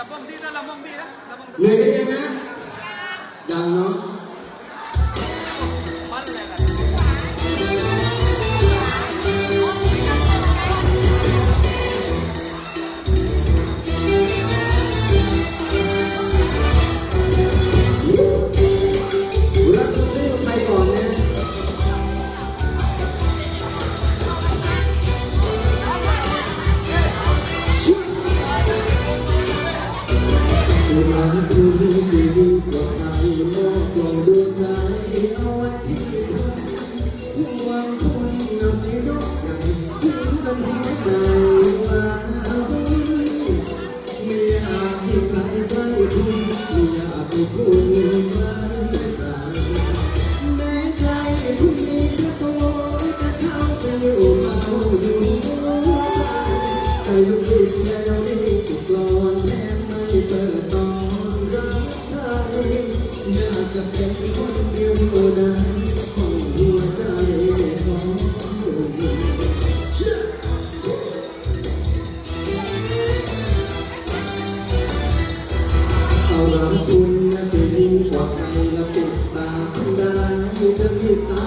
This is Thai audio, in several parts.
ระบงที่นะระบงที่นะ ลูกบิดแล้วนี่ติดกลอนแทบไม่เปิดตอนรับใครน่าจะเป็นคนเดียวเท่านั้ของหัวใจของคุณเชื่อเอาหลังคุณนะจะยิ่งกว่าใครและปิดตาคุณได้จะมีตา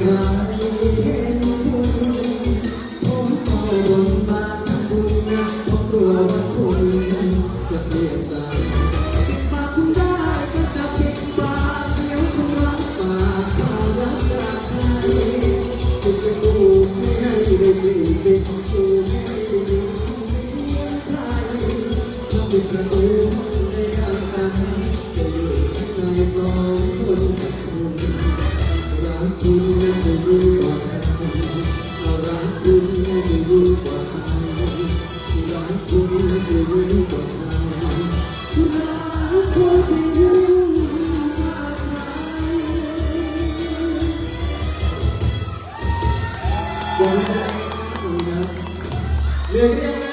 อยากให้ใครเห็นคุณผมขอบนบานคุณนะเพราะกลัวว่าคุณจะเปลี่ยนใจปิดปากคุณได้ก็จะปิดปากเดี๋ยวคุณรับปากความรักจากใครคุณจะดูไม่ให้ได้กลิ่นเป็นดูไม่ให้ได้ยินเสียงใครถ้าปิดประตู รักคุณจะดีกว่าใครเอารักคุณจะดีกว่าใครรักคุณจะดีกว่าใครรักคุณจะดีกว่าใครวันนะครับเหนื่อยน